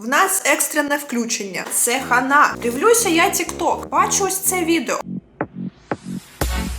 В нас екстрене включення. Це хана. Дивлюся я TikTok. Бачу ось це відео.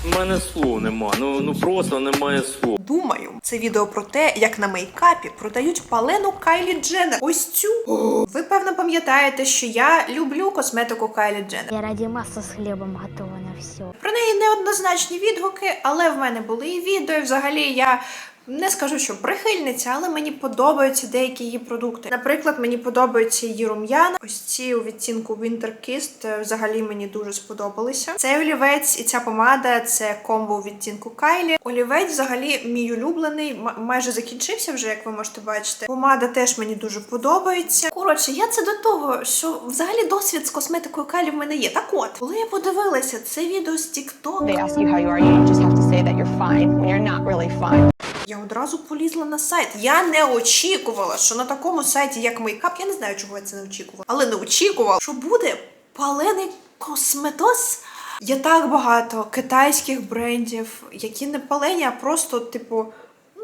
У мене слов нема. Ну ну просто немає слов. Думаю, це відео про те, як на мейкапі продають палену Кайлі Дженнер. Ось цю. О, ви певно пам'ятаєте, що я люблю косметику Кайлі Дженнер. Я ради масса с хлебом готова на все. Про неї неоднозначні відгуки, але в мене були і відео. і Взагалі я. Не скажу, що прихильниця, але мені подобаються деякі її продукти. Наприклад, мені подобаються її рум'яна. Ось ці у відтінку Winter Kissed е, взагалі мені дуже сподобалися. Цей олівець і ця помада це комбо у відтінку Кайлі. Олівець взагалі мій улюблений, майже закінчився вже, як ви можете бачити. Помада теж мені дуже подобається. Коротше, я це до того, що взагалі досвід з косметикою Кайлі в мене є. Так от, коли я подивилася це відео з TikTok, They ask you how you are, you just have to say that you're fine when you're not really fine. Я одразу полізла на сайт. Я не очікувала, що на такому сайті, як Мейкап, я не знаю, чого я це не очікувала, але не очікувала, що буде палений косметос. Є так багато китайських брендів, які не палені, а просто, типу,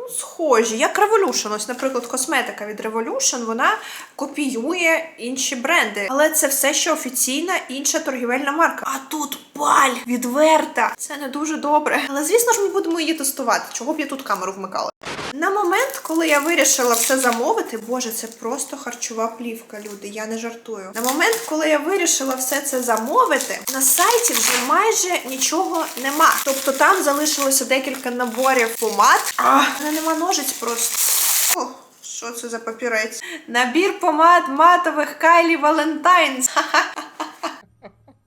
схожі. Як Revolution. Ось, наприклад, косметика від Revolution, вона копіює інші бренди. Але це все ще офіційна інша торгівельна марка. А тут паль відверта. Це не дуже добре. Але звісно ж, ми будемо її тестувати. Чого б я тут камеру вмикала? На момент, коли я вирішила все замовити, боже, це просто харчова плівка, люди. Я не жартую. На момент, коли я вирішила все це замовити, на сайті вже майже нічого нема. Тобто там залишилося декілька наборів помад. А, нема ножиць просто. О, що це за папірець? Набір помад матових Кайлі Валентайнс.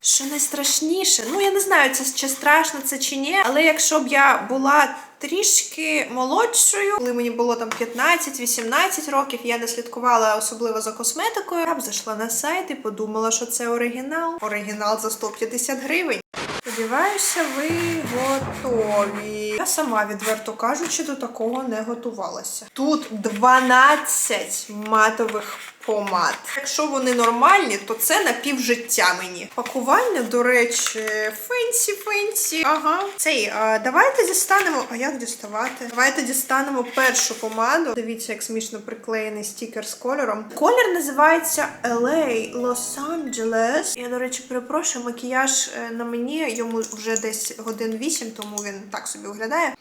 Що найстрашніше? Ну я не знаю, це чи страшно це чи ні. Але якщо б я була трішки молодшою, коли мені було там 15-18 років, я не слідкувала особливо за косметикою. Я б зайшла на сайт і подумала, що це оригінал. Оригінал за 150 гривень. Сподіваюся, ви готові. Я сама, відверто кажучи, до такого не готувалася. Тут 12 матових помад. Якщо вони нормальні, то це на півжиття мені. Пакування, до речі, фенсі, фенсі. Ага. Цей, а, давайте дістанемо. А як діставати? Давайте дістанемо першу помаду. Дивіться, як смішно приклеєний стікер з кольором. Колір називається LA Los-Angeles. Я, до речі, перепрошую, макіяж е, на мені йому вже десь годин 8, тому він так собі виглядає.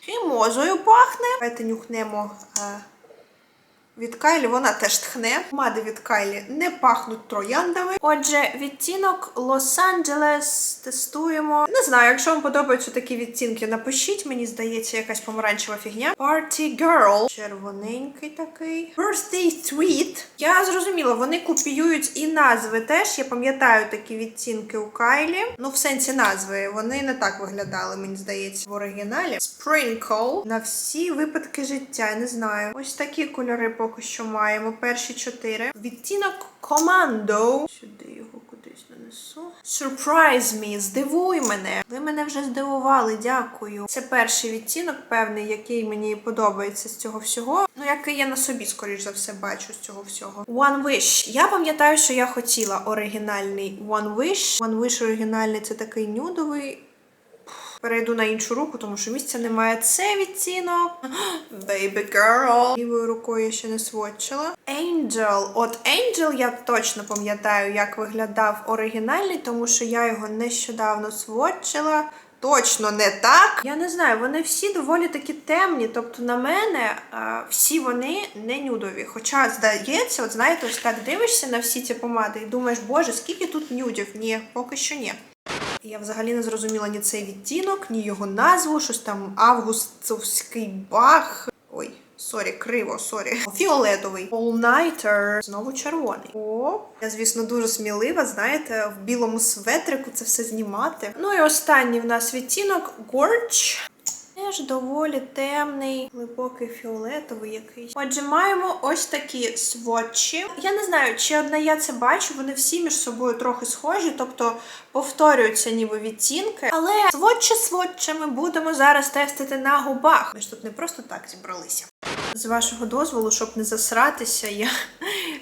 Фімозою пахне. Давайте нюхнемо. е, від Кайлі вона теж тхне. Помади від Кайлі не пахнуть трояндами. Отже, відтінок Лос-Анджелес тестуємо. Не знаю, якщо вам подобаються такі відтінки, напишіть. Мені здається, якась помаранчева фігня. Party Girl. Червоненький такий. Birthday Sweet. Я зрозуміла, вони копіюють і назви теж. Я пам'ятаю такі відтінки у Кайлі. Ну, в сенсі назви. Вони не так виглядали, мені здається, в оригіналі. Sprinkle. На всі випадки життя, не знаю. Ось такі кольори поки що маємо. Перші чотири. Відтінок Commando. Сюди його кудись нанесу. Surprise me, здивуй мене. Ви мене вже здивували, дякую. Це перший відтінок, певний, який мені подобається з цього всього. Ну, який я на собі, скоріш за все, бачу з цього всього. One Wish. Я пам'ятаю, що я хотіла оригінальний One Wish. One Wish оригінальний це такий нюдовий. Перейду на іншу руку, тому що місця немає. Це відтінок. Baby girl. Лівою рукою я ще не сводчила. Angel. От Angel я точно пам'ятаю, як виглядав оригінальний, тому що я його нещодавно сводчила. Точно не так. Я не знаю, вони всі доволі такі темні. Тобто, на мене а, всі вони не нюдові. Хоча, здається, от знаєте, ось так дивишся на всі ці помади і думаєш, боже, скільки тут нюдів? Ні, поки що ні. Я взагалі не зрозуміла ні цей відтінок, ні його назву, щось там августовський бах. Ой, сорі, криво, сорі. Фіолетовий. All-Nighter. Знову червоний. О, я, звісно, дуже смілива, знаєте, в білому светрику це все знімати. Ну і останній в нас відтінок Gorge. Теж доволі темний, глибокий фіолетовий якийсь. Отже, маємо ось такі сводчі. Я не знаю, чи одна я це бачу, вони всі між собою трохи схожі, тобто повторюються ніби відтінки. Але сводчі сводчами будемо зараз тестити на губах. Ми ж тут не просто так зібралися. З вашого дозволу, щоб не засратися, я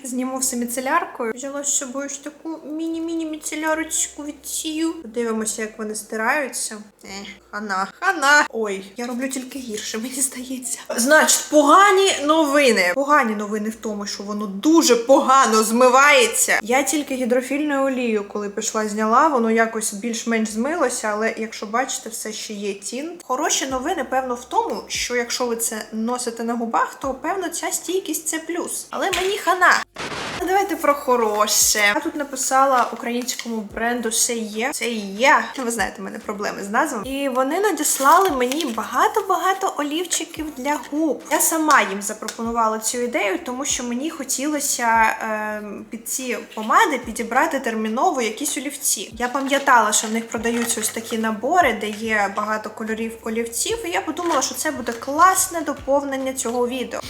зніму все міцеляркою. Взяла з собою ж таку міні-міні міцелярочку від сію. Подивимося, як вони стираються. Е, хана, хана. Ой, я роблю тільки гірше, мені здається. Значить, погані новини. Погані новини в тому, що воно дуже погано змивається. Я тільки гідрофільною олією, коли пішла, зняла, воно якось більш-менш змилося, але якщо бачите, все ще є тін. Хороші новини, певно, в тому, що якщо ви це носите на губах, то певно ця стійкість це плюс. Але мені хана. Ну, Давайте про хороше. Я тут написала українському бренду Це є. Це є. Ви знаєте, в мене проблеми з назвами. І вони надіслали мені багато-багато олівчиків для губ. Я сама їм запропонувала цю ідею, тому що мені хотілося е, під ці помади підібрати терміново якісь олівці. Я пам'ятала, що в них продаються ось такі набори, де є багато кольорів олівців, і я подумала, що це буде класне доповнення цього відео.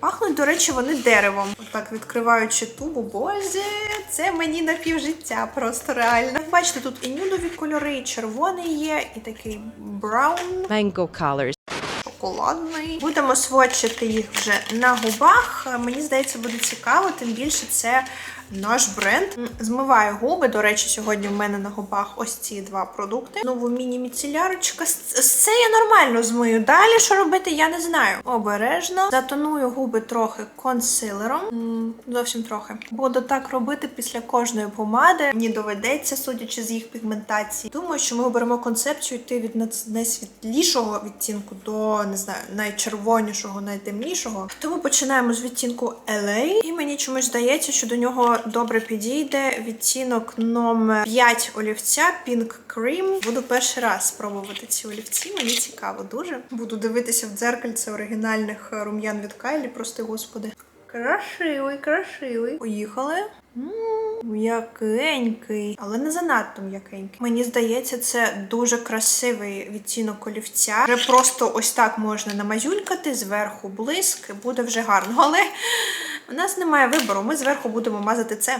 Пахнуть, до речі, вони деревом. Отак відкриваючи тубу, боже, це мені на півжиття, просто реально. Як бачите, тут і нюдові кольори, і червоний є, і такий браун, mango colors. шоколадний. Будемо свочити їх вже на губах. Мені здається, буде цікаво, тим більше це наш бренд. Змиваю губи. До речі, сьогодні в мене на губах ось ці два продукти. Знову міні-міцелярочка. Це я нормально змию. Далі що робити, я не знаю. Обережно затоную губи трохи консилером. Зовсім трохи. Буду так робити після кожної помади. Мені доведеться, судячи з їх пігментації. Думаю, що ми оберемо концепцію йти від найсвітлішого відтінку до не знаю, найчервонішого, найтемнішого. Тому починаємо з відтінку LA. І мені чомусь здається, що до нього добре підійде відтінок номер 5 олівця Pink Cream. Буду перший раз спробувати ці олівці. Мені цікаво дуже. Буду дивитися в дзеркальце оригінальних е, рум'ян від Кайлі, прости господи. Красивий, красивий. Поїхали. М'якенький, але не занадто м'якенький. Мені здається, це дуже красивий відтінок олівця. Вже просто ось так можна намазюлькати, зверху блиск, буде вже гарно. Але у нас немає вибору. Ми зверху будемо мазати це.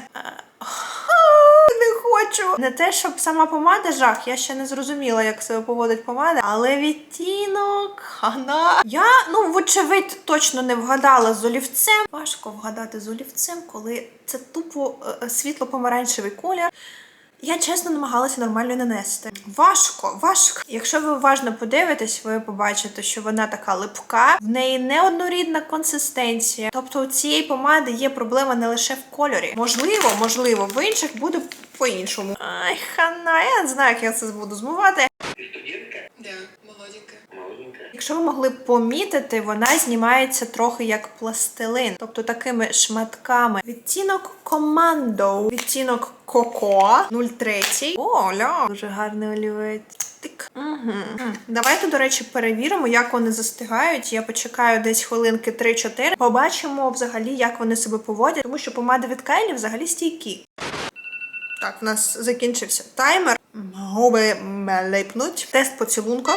Не хочу. Не те, щоб сама помада жах, я ще не зрозуміла, як себе поводить помада, але відтінок, хана. Я, ну, вочевидь, точно не вгадала з олівцем. Важко вгадати з олівцем, коли це тупо е, світло-помаранчевий колір. Я чесно намагалася нормально нанести. Важко, важко. Якщо ви уважно подивитесь, ви побачите, що вона така липка, в неї неоднорідна консистенція. Тобто у цієї помади є проблема не лише в кольорі. Можливо, можливо, в інших буде по-іншому. Ай, хана, я не знаю, як я це буду змивати. Якщо ви могли б помітити, вона знімається трохи як пластилин, тобто такими шматками. Відтінок командо, відтінок Коко 03. О, ля, дуже гарний олівець. Тик. Угу. Давайте, до речі, перевіримо, як вони застигають. Я почекаю десь хвилинки 3-4. Побачимо взагалі, як вони себе поводять, тому що помади від Кайлі взагалі стійкі. Так, в нас закінчився таймер. Губи липнуть. Тест поцілунком.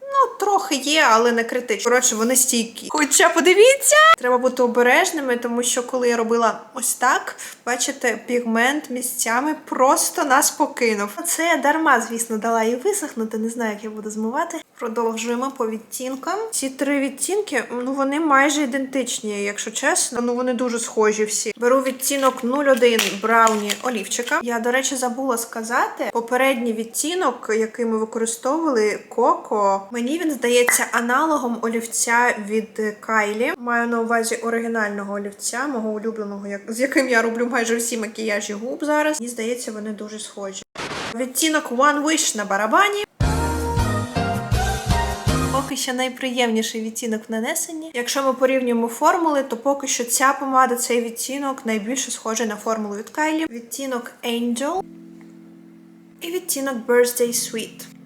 Ну, трохи є, але не критично. Коротше, вони стійкі. Хоча подивіться, треба бути обережними, тому що коли я робила ось так, бачите, пігмент місцями просто нас покинув. Це я дарма, звісно, дала їй висохнути. Не знаю, як я буду змивати. Продовжуємо по відтінкам. Ці три відтінки, ну вони майже ідентичні, якщо чесно. Ну вони дуже схожі всі. Беру відтінок 01 брауні олівчика. Я, до речі, забула сказати. Попередній відтінок, який ми використовували, Коко, мені він здається аналогом олівця від Кайлі. Маю на увазі оригінального олівця, мого улюбленого, як з яким я роблю майже всі макіяжі губ зараз. Мені здається, вони дуже схожі. Відтінок One Wish на барабані. Поки ще найприємніший відтінок в. Якщо ми порівнюємо формули, то поки що ця помада, цей відтінок найбільше схожий на формулу від Кайлі. Відтінок Angel і відтінок Birthday Sweet.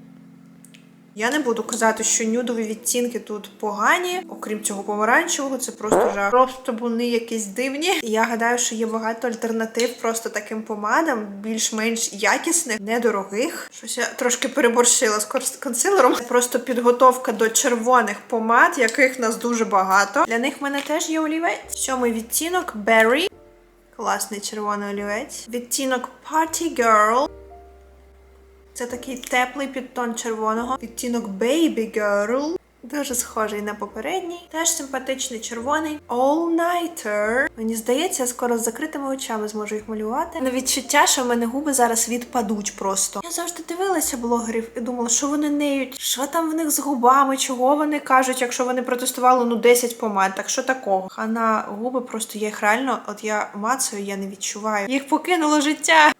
Я не буду казати, що нюдові відтінки тут погані, окрім цього помаранчевого, це просто жах. Просто вони якісь дивні. І я гадаю, що є багато альтернатив просто таким помадам, більш-менш якісних, недорогих. Щось я трошки переборщила з кон- консилером. Це просто підготовка до червоних помад, яких нас дуже багато. Для них в мене теж є олівець. Сьомий відтінок Berry. Класний червоний олівець. Відтінок Party Girl. Це такий теплий підтон червоного. Відтінок Baby Girl. Дуже схожий на попередній. Теж симпатичний червоний. All Nighter. Мені здається, я скоро з закритими очами зможу їх малювати. На відчуття, що в мене губи зараз відпадуть просто. Я завжди дивилася блогерів і думала, що вони неють, що там в них з губами, чого вони кажуть, якщо вони протестували ну 10 помад. Так що такого? А на губи просто я їх реально, от я мацаю, я не відчуваю. Їх покинуло життя.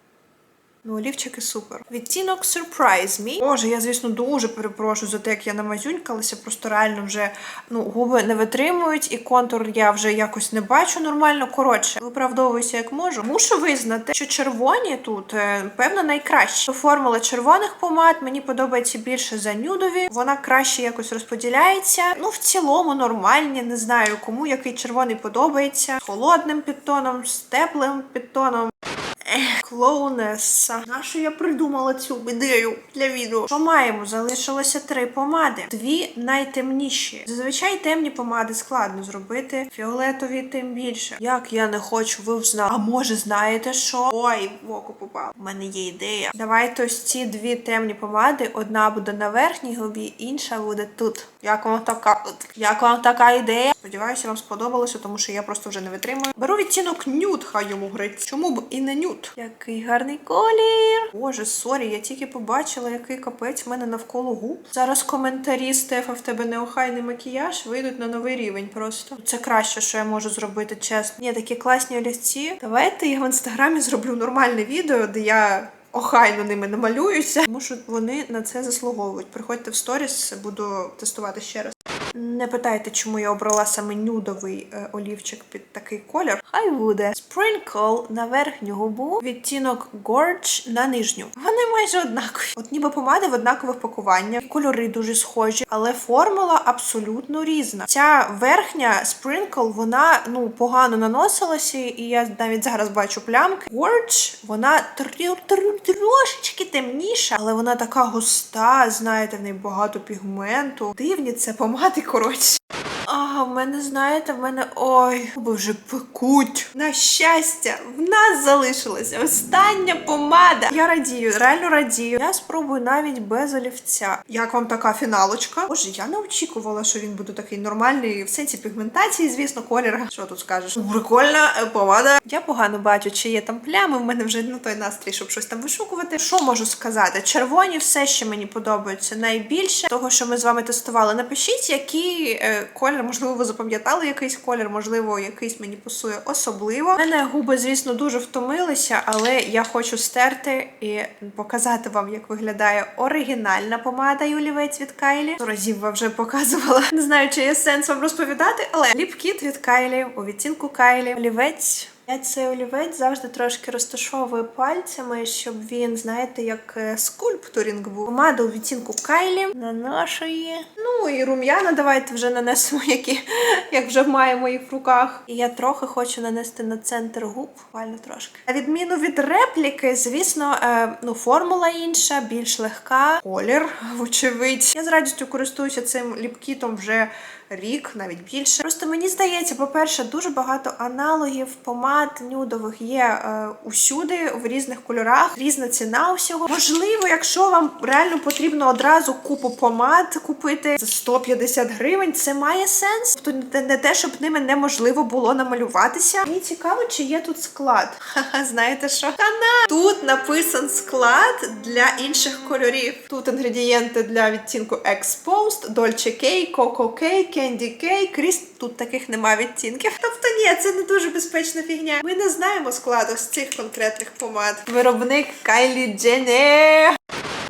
Ну, олівчики супер. Відтінок Surprise Me. Боже, я, звісно, дуже перепрошую за те, як я намазюнькалася. Просто реально вже ну, губи не витримують, і контур я вже якось не бачу нормально. Коротше, виправдовуюся як можу. Мушу визнати, що червоні тут, е, певно, найкраще. Формула червоних помад мені подобається більше за нюдові. Вона краще якось розподіляється. Ну, в цілому нормальні. Не знаю, кому який червоний подобається. З холодним підтоном, з теплим підтоном. Ех, клоунеса. Нащо я придумала цю ідею для відео? Що маємо? Залишилося три помади. Дві найтемніші. Зазвичай темні помади складно зробити. Фіолетові тим більше. Як я не хочу, ви б. А може, знаєте що? Ой, в око попав. У мене є ідея. Давайте ось ці дві темні помади. Одна буде на верхній губі, інша буде тут. Як вам така? Як вам така ідея? Сподіваюся, вам сподобалося, тому що я просто вже не витримую. Беру відтінок нюд, хай йому грить. Чому б і не нюд? Який гарний колір. Боже, сорі, я тільки побачила, який капець в мене навколо губ. Зараз коментарі Стефа, в тебе неохайний макіяж вийдуть на новий рівень просто. Це краще, що я можу зробити, чесно. Ні, такі класні олівці. Давайте я в інстаграмі зроблю нормальне відео, де я. Охайно ними намалююся, тому що вони на це заслуговують. Приходьте в сторіс, буду тестувати ще раз. Не питайте, чому я обрала саме нюдовий е, олівчик під такий колір. Хай буде Sprinkle на верхню губу, відтінок Gorge на нижню. Вони майже однакові. От ніби помади в однакових пакуваннях, кольори дуже схожі, але формула абсолютно різна. Ця верхня Sprinkle, вона ну погано наносилася, і я навіть зараз бачу плямки. Gorge, вона тр- тр- трошечки темніша, але вона така густа, знаєте, в неї багато пігменту. Дивні це помади, коротше. А, в мене, знаєте, в мене ой, губи вже пекуть. На щастя, в нас залишилася остання помада. Я радію, реально радію. Я спробую навіть без олівця. Як вам така фіналочка? Боже, я не очікувала, що він буде такий нормальний в сенсі пігментації, звісно, колір. Що тут скажеш? Прикольна е, помада. Я погано бачу, чи є там плями. В мене вже ну той настрій, щоб щось там вишукувати. Що можу сказати? Червоні все ще мені подобаються найбільше того, що ми з вами тестували. Напишіть, який е, колір, можливо, ви запам'ятали якийсь колір, можливо, якийсь мені пасує особливо. У мене губи, звісно, дуже втомилися, але я хочу стерти і показати вам, як виглядає оригінальна помада Юлівець від Кайлі. Сто разів вам вже показувала. Не знаю, чи є сенс вам розповідати, але ліпкіт від Кайлі у відтінку Кайлі. Олівець. Я цей олівець завжди трошки розташовую пальцями, щоб він, знаєте, як е, скульптурінг був. Помада у відтінку Кайлі наношу її. Ну і рум'яна давайте вже нанесемо, які як вже маємо їх в руках. І я трохи хочу нанести на центр губ, буквально трошки. На відміну від репліки, звісно, е, ну формула інша, більш легка, колір, вочевидь. Я з радістю користуюся цим ліпкітом вже рік, навіть більше. Просто мені здається, по-перше, дуже багато аналогів помад нюдових є е, усюди в різних кольорах, різна ціна усього. Можливо, якщо вам реально потрібно одразу купу помад купити за 150 гривень, це має сенс. Тобто не- те, щоб ними неможливо було намалюватися. Мені цікаво, чи є тут склад. Ха-ха, знаєте що? Хана! Тут написан склад для інших кольорів. Тут інгредієнти для відтінку Exposed, Dolce K, Coco K, Candy K, Кріс. Тут таких нема відтінків. Тобто ні, це не дуже безпечна фігня. Ми не знаємо складу з цих конкретних помад. Виробник Кайлі Jenner.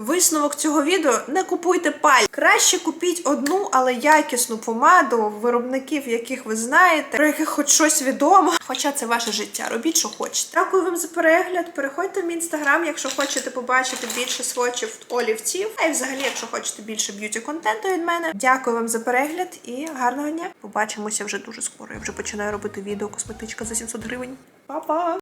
Висновок цього відео не купуйте паль. Краще купіть одну, але якісну помаду виробників, яких ви знаєте, про яких хоч щось відомо. Хоча це ваше життя. Робіть, що хочете. Дякую вам за перегляд. Переходьте в мій інстаграм, якщо хочете побачити більше свочів олівців. А й взагалі, якщо хочете більше б'юті контенту від мене. Дякую вам за перегляд і гарного дня. Побачимося вже дуже скоро. Я вже починаю робити відео косметичка за 700 гривень. Па-па!